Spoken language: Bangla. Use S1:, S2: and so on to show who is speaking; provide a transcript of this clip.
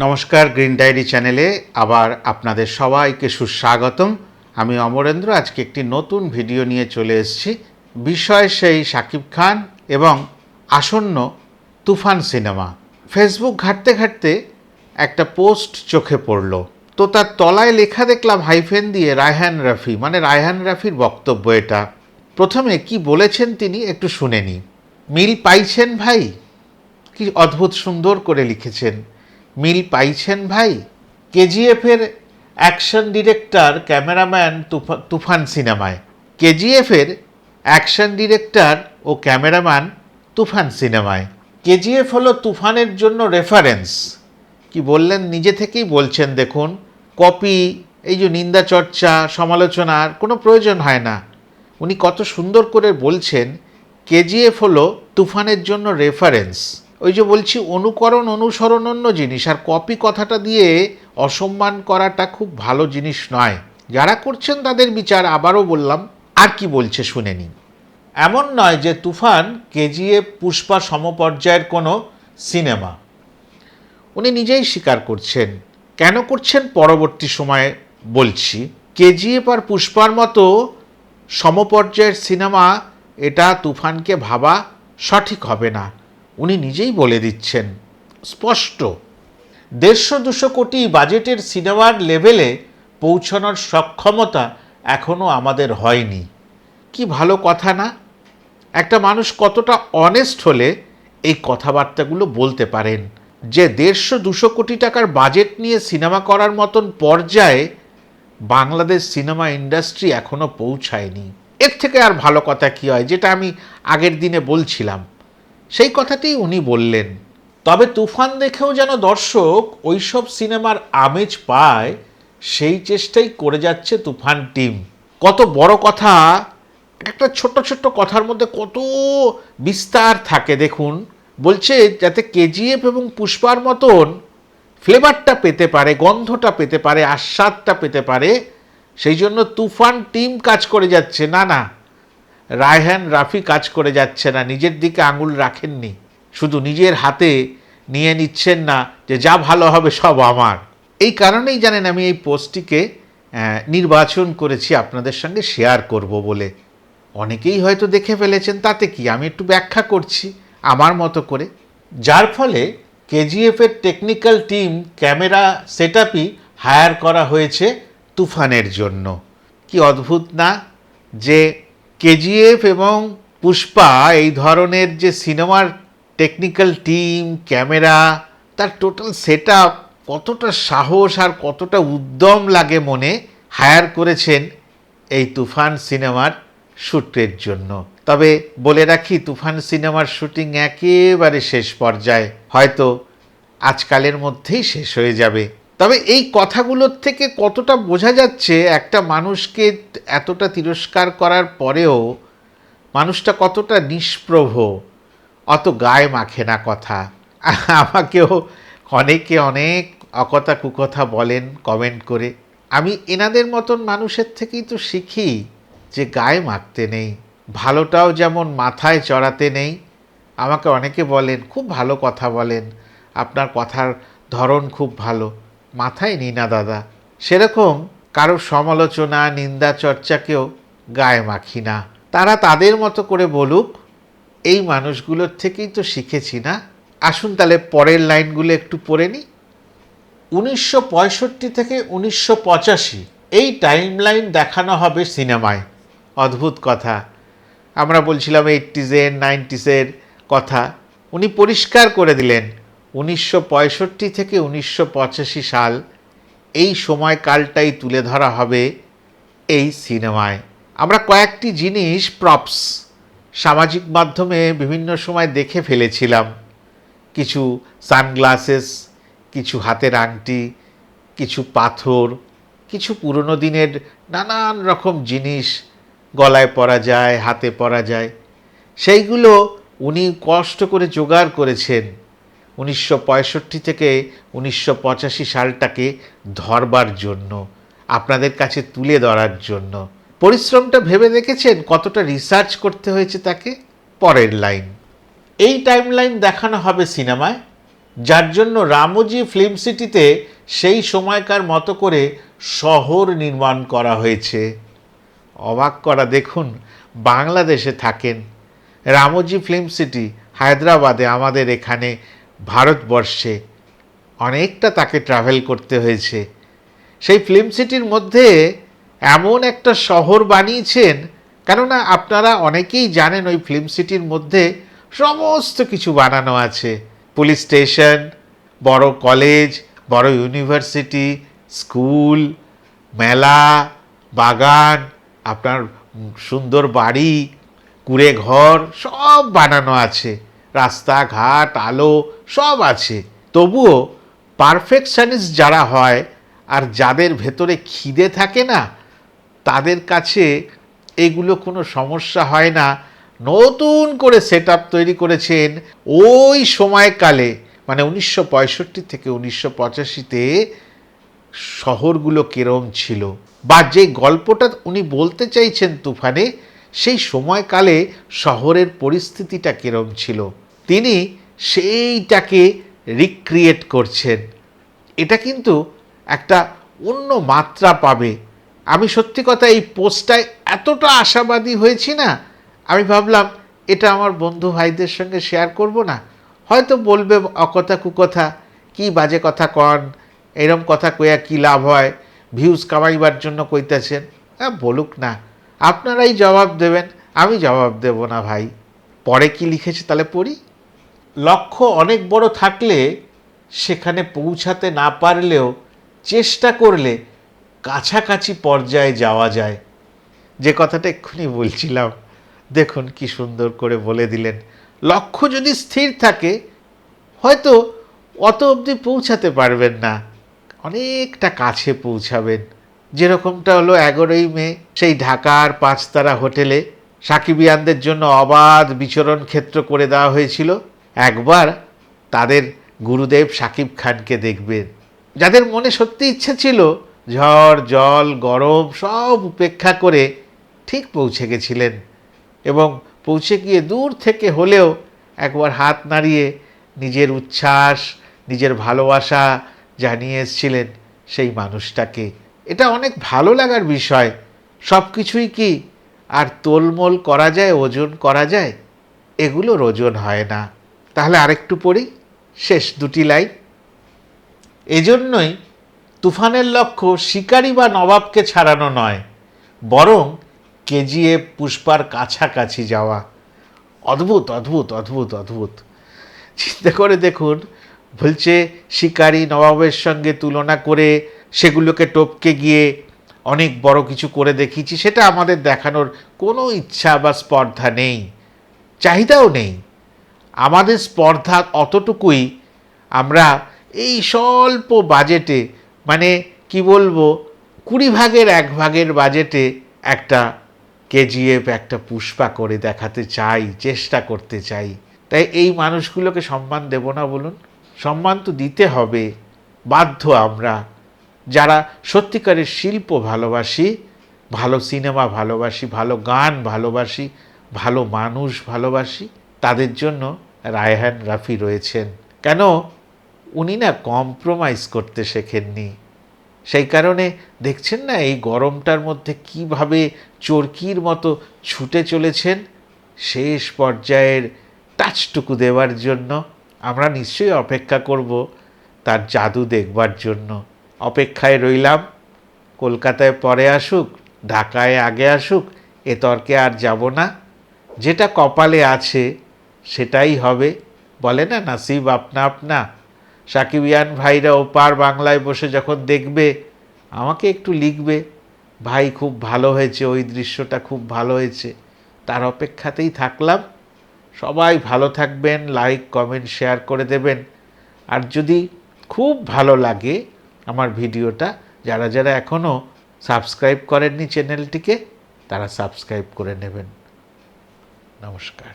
S1: নমস্কার গ্রিন ডায়েরি চ্যানেলে আবার আপনাদের সবাইকে সুস্বাগতম। আমি অমরেন্দ্র, আজকে একটি নতুন ভিডিও নিয়ে চলে এসেছি। বিষয় সেই শাকিব খান এবং আসন্ন তুফান সিনেমা। ফেসবুক ঘাঁটতে ঘাঁটতে একটা পোস্ট চোখে পড়ল। তো তার তলায় লেখা দেখলাম হাইফেন দিয়ে রায়হান রাফি। মানে রায়হান রাফির বক্তব্য এটা। প্রথমে কি বলেছেন তিনি একটু শুনে নিই মিল পাইছেন ভাই? কি অদ্ভুত সুন্দর করে লিখেছেন। মিল পাইছেন ভাই? কেজিএফের অ্যাকশন ডিরেক্টর, ক্যামেরাম্যান তুফা- তুফান সিনেমায়। কেজিএফের অ্যাকশন ডিরেক্টর ও ক্যামেরাম্যান তুফান সিনেমায়। কেজিএফ হলো তুফানের জন্য রেফারেন্স। কি বললেন? নিজে থেকেই বলছেন, দেখুন। কপি, এই যে নিন্দা চর্চা সমালোচনার কোনো প্রয়োজন হয় না। উনি কত সুন্দর করে বলছেন, কেজিএফ হলো তুফানের জন্য রেফারেন্স। ওই যে বলছি অনুকরণ, অনুসরণ অন্য জিনিস। আর কপি কথাটা দিয়ে অসম্মান করাটা খুব ভালো জিনিস নয়। যারা করছেন তাদের বিচার, আবারও বললাম, আর কি বলছে শুনে নিন। এমন নয় যে তুফান কেজিএফ পুষ্পা সমপর্যায়ের কোনো সিনেমা। উনি নিজেই স্বীকার করছেন। কেন করছেন পরবর্তী সময়ে বলছি। কেজিএফ আর পুষ্পার মতো সমপর্যায়ের সিনেমা, এটা তুফানকে ভাবা সঠিক হবে না। উনি নিজেই বলে দিচ্ছেন, স্পষ্ট। দেড়শো দুশো কোটি বাজেটের সিনেমার লেভেলে পৌঁছানোর সক্ষমতা এখনও আমাদের হয়নি। কি ভালো কথা না? একটা মানুষ কতটা অনেস্ট হলে এই কথাবার্তাগুলো বলতে পারেন, যে দেড়শো দুশো কোটি টাকার বাজেট নিয়ে সিনেমা করার মতন পর্যায়ে বাংলাদেশ সিনেমা ইন্ডাস্ট্রি এখনও পৌঁছায়নি। এর থেকে আর ভালো কথা কি হয়, যেটা আমি আগের দিনে বলছিলাম। সেই কথাতেই উনি বললেন। তবে তুফান দেখেও যেন দর্শক ওইসব সিনেমার আমেজ পায়, সেই চেষ্টাই করে যাচ্ছে তুফান টিম। কত বড় কথা, একটা ছোট্ট ছোট্ট কথার মধ্যে কত বিস্তার থাকে দেখুন। বলছে, যাতে কেজিএফ এবং পুষ্পার মতন ফ্লেভারটা পেতে পারে, গন্ধটা পেতে পারে, আস্বাদটা পেতে পারে, সেই জন্য তুফান টিম কাজ করে যাচ্ছে। না না রায়হান, রাফি কাজ করে যাচ্ছে না, নিজের দিকে আঙুল রাখেননি, শুধু নিজের হাতে নিয়ে নিচ্ছেন না যে যা ভালো হবে সব আমার। এই কারণেই জানেন আমি এই পোস্টটিকে নির্বাচন করেছি, আপনাদের সঙ্গে শেয়ার করব বলে। অনেকেই হয়তো দেখে ফেলেছেন, তাতে কি? আমি একটু ব্যাখ্যা করছি, আমার মতো করে। যার ফলে কেজিএফের technical team camera set hire করা হয়েছে তুফানের জন্য। কি অদ্ভুত না যে কেজিএফ এবং পুষ্পা এই ধরনের যে সিনেমার টেকনিক্যাল টিম ক্যামেরা, তার টোটাল সেট কতটা সাহস আর কতটা উদ্যম লাগে মনে হায়ার করেছেন এই তুফান সিনেমার শ্যুটের জন্য। তবে বলে রাখি, তুফান সিনেমার শুটিং একেবারে শেষ পর্যায়ে। হয়তো আজকালের মধ্যেই শেষ হয়ে যাবে। তবে এই কথাগুলোর থেকে কতটা বোঝা যাচ্ছে একটা মানুষকে এতটা তিরস্কার করার পরেও মানুষটা কতটা নিষ্প্রভ, অত গায়ে মাখে না কথা। আমাকেও অনেকে অনেক অকথা কুকথা বলেন কমেন্ট করে। আমি এনাদের মতন মানুষের থেকেই তো শিখি যে গায়ে মাখতে নেই, ভালোটাও যেমন মাথায় চড়াতে নেই। আমাকে অনেকে বলেন, খুব ভালো কথা বলেন, আপনার কথার ধরন খুব ভালো। মাথায় নিই না, দাদা। সেরকম কারও সমালোচনা, নিন্দা, চর্চাকেও গায়ে মাখি না। তারা তাদের মতো করে বলুক, এই মানুষগুলোর থেকেই তো শিখেছি না। আসুন তাহলে পরের লাইনগুলো একটু পড়ে নিই উনিশশো থেকে উনিশশো পঁচাশি, এই টাইমলাইন দেখানো হবে সিনেমায়। অদ্ভুত কথা। আমরা বলছিলাম এইটিজের নাইনটিসের কথা। উনি পরিষ্কার করে দিলেন। উনিশশো পঁয়ষট্টি থেকে উনিশশো পঁচাশি সাল এই সময়কালটাই তুলে ধরা হবে এই সিনেমায়। আমরা কয়েকটি জিনিস প্রপস সামাজিক মাধ্যমে বিভিন্ন সময় দেখে ফেলেছিলাম। কিছু সানগ্লাসেস কিছু হাতের আংটি, কিছু পাথর, কিছু পুরনো দিনের নানান রকম জিনিস, গলায় পরা যায়, হাতে পরা যায়। সেইগুলো উনি কষ্ট করে জোগাড় করেছেন। উনিশশো পঁয়ষট্টি থেকে উনিশশো পঁচাশি সালটাকে ধরবার জন্য, আপনাদের কাছে তুলে ধরার জন্য। পরিশ্রমটা ভেবে দেখেছেন কতটা রিসার্চ করতে হয়েছে তাকে? পরের লাইন এই টাইমলাইন দেখানো হবে সিনেমায়, যার জন্য রামোজি ফিল্ম সিটিতে সেই সময়কার মতো করে শহর নির্মাণ করা হয়েছে। অবাক করা দেখুন, বাংলাদেশে থাকেন। রামোজি ফিল্ম সিটি হায়দ্রাবাদে আমাদের এখানে ভারতবর্ষে অনেকটা তাকে ট্রাভেল করতে হয়েছে। সেই ফিল্ম সিটির মধ্যে এমন একটা শহর বানিয়েছেন, কেননা আপনারা অনেকেই জানেন ওই ফিল্ম সিটির মধ্যে সমস্ত কিছু বানানো আছে। পুলিশ স্টেশন, বড় কলেজ বড় ইউনিভার্সিটি স্কুল মেলা, বাগান, আপনার সুন্দর বাড়ি কুড়ে ঘর সব বানানো আছে। রাস্তাঘাট, আলো, সব আছে। তবুও পারফেকশনিস্ট যারা হয় আর যাদের ভেতরে খিদে থাকে না, তাদের কাছে এগুলো কোনো সমস্যা হয় না। নতুন করে সেট তৈরি করেছেন ওই সময়কালে মানে উনিশশো পঁয়ষট্টি থেকে উনিশশো পঁচাশিতে শহরগুলো কেরম ছিল। বা যে গল্পটা উনি বলতে চাইছেন তুফানে, সেই সময়কালে শহরের পরিস্থিতিটা কেরম ছিল। তিনি সেইটাকে রিক্রিয়েট করছেন। এটা কিন্তু একটা অন্য মাত্রা পাবে। আমি সত্যি কথা এই পোস্টটায় এতটা আশাবাদী হয়েছি না, আমি ভাবলাম এটা আমার বন্ধু ভাইদের সঙ্গে শেয়ার করব না। হয়তো বলবে অকথা কুকথা, কি বাজে কথা কন, এরম কথা কইয়া কি লাভ হয় ভিউজ কামাইবার জন্য কইতেছেন। হ্যাঁ বলুক না। আপনারাই জবাব দেবেন, আমি জবাব দেব না ভাই। পরে কি লিখেছে তাহলে পড়ি? লক্ষ্য অনেক বড় থাকলে সেখানে পৌঁছাতে না পারলেও চেষ্টা করলে কাছাকাছি পর্যায়ে যাওয়া যায়। যে কথাটা এক্ষুনি বলছিলাম, দেখুন কি সুন্দর করে বলে দিলেন। লক্ষ্য যদি স্থির থাকে, হয়তো অত অবধি পৌঁছাতে পারবেন না। অনেকটা কাছে পৌঁছাবেন। যেরকমটা হলো এগারোই মে সেই ঢাকার পাঁচতারা হোটেলে সাকিবিয়ানদের জন্য অবাধ বিচরণ ক্ষেত্র করে দেওয়া হয়েছিল। একবার তাদের গুরুদেব সাকিব খানকে দেখবেন যাদের মনে সত্যি ইচ্ছে ছিল, ঝড়, জল, গরম সব উপেক্ষা করে ঠিক পৌঁছে গেছিলেন এবং পৌঁছে গিয়ে দূর থেকে হলেও একবার হাত নাড়িয়ে নিজের উচ্ছ্বাস, নিজের ভালোবাসা জানিয়ে এসছিলেন সেই মানুষটাকে। এটা অনেক ভালো লাগার বিষয়। সব কিছুই কি আর তোলমোল করা যায়, ওজন করা যায়? এগুলোর ওজন হয় না। তাহলে আরেকটু পড়ি। শেষ দুটি লাইন। এজন্যই তুফানের লক্ষ্য শিকারি বা নবাবকে ছাড়ানো নয়, বরং কেজিএফ পুষ্পার কাছাকাছি যাওয়া। অদ্ভুত অদ্ভুত অদ্ভুত অদ্ভুত। চিন্তা করে দেখুন বলছে শিকারি নবাবের সঙ্গে তুলনা করে সেগুলোকে টপকে গিয়ে অনেক বড় কিছু করে দেখিয়েছি, সেটা আমাদের দেখানোর কোনো ইচ্ছা বা স্পর্ধা নেই। চাহিদাও নেই। আমাদের স্পর্ধা অতটুকুই আমরা এই স্বল্প বাজেটে মানে কি বলব, কুড়ি ভাগের এক ভাগের বাজেটে একটা কেজিএফ, একটা পুষ্পা করে দেখাতে চাই, চেষ্টা করতে চাই। তাই এই মানুষগুলোকে সম্মান দেব না বলুন, সম্মান তো দিতে হবে, বাধ্য আমরা। যারা সত্যিকারের শিল্প ভালোবাসি, ভালো সিনেমা ভালোবাসি, ভালো গান ভালোবাসি, ভালো মানুষ ভালোবাসি তাদের জন্য রায়হান রাফি রয়েছেন। কেন? উনি না কম্প্রোমাইজ করতে শেখেননি। সেই কারণে দেখছেন না এই গরমটার মধ্যে কীভাবে চরকির মতো ছুটে চলেছেন? শেষ পর্যায়ের টাচটুকু দেওয়ার জন্য আমরা নিশ্চয়ই অপেক্ষা করব তার জাদু দেখবার জন্য। অপেক্ষায় রইলাম, কলকাতায় পরে আসুক, ঢাকায় আগে আসুক, এ তর্কে আর যাব না। যেটা কপালে আছে সেটাই হবে। বলে না, নাসিব আপনা আপনা। সাকিবিয়ান ভাইরা ওপার বাংলায় বসে যখন দেখবে, আমাকে একটু লিখবে, ভাই, খুব ভালো হয়েছে, ওই দৃশ্যটা খুব ভালো হয়েছে। তার অপেক্ষাতেই থাকলাম। সবাই ভালো থাকবেন লাইক কমেন্ট শেয়ার করে দেবেন। আর যদি খুব ভালো লাগে আমার ভিডিওটা, যারা যারা এখনও সাবস্ক্রাইব করেননি চ্যানেলটিকে, তারা সাবস্ক্রাইব করে নেবেন। নমস্কার।